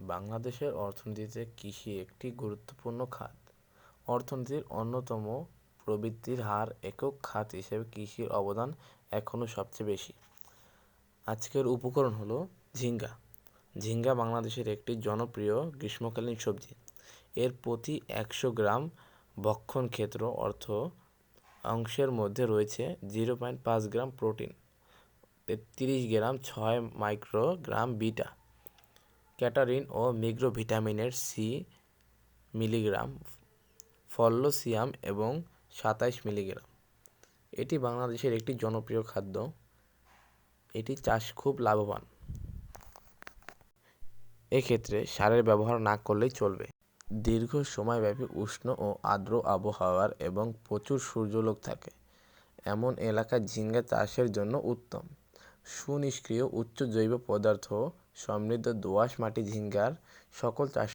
বাংলাদেশের অর্থনীতিতে কৃষি একটি গুরুত্বপূর্ণ খাত। অর্থনীতির অন্যতম প্রবৃদ্ধির হার একক খাত হিসেবে কৃষির অবদান এখনও সবচেয়ে বেশি। আজকের উপকরণ হলো ঝিঙ্গা। ঝিঙ্গা বাংলাদেশের একটি জনপ্রিয় গ্রীষ্মকালীন সবজি। এর প্রতি একশো গ্রাম ভক্ষণ ক্ষেত্র অর্থ অংশের মধ্যে রয়েছে জিরো পয়েন্ট পাঁচ গ্রাম প্রোটিন, তেত্রিশ গ্রাম ছয় মাইক্রোগ্রাম বিটা ক্যাটারিন ও মিগ্রোভিটামিনের সি মিলিগ্রাম, ফল্লোসিয়াম এবং সাতাইশ মিলিগ্রাম। এটি বাংলাদেশের একটি জনপ্রিয় খাদ্য। এটি চাষ খুব লাভবান। এক্ষেত্রে সারের ব্যবহার না করলেই চলবে। দীর্ঘ সময়ব্যাপী উষ্ণ ও আর্দ্র আবহাওয়ার এবং প্রচুর সূর্যালোক থাকে। এমন এলাকায় ঝিঙ্গা চাষের জন্য উত্তম। সুনিষ্ক্রিয় উচ্চ জৈব পদার্থ সমৃদ্ধ দোআঁশ মাটি ঝিঙ্গার সকল চাষ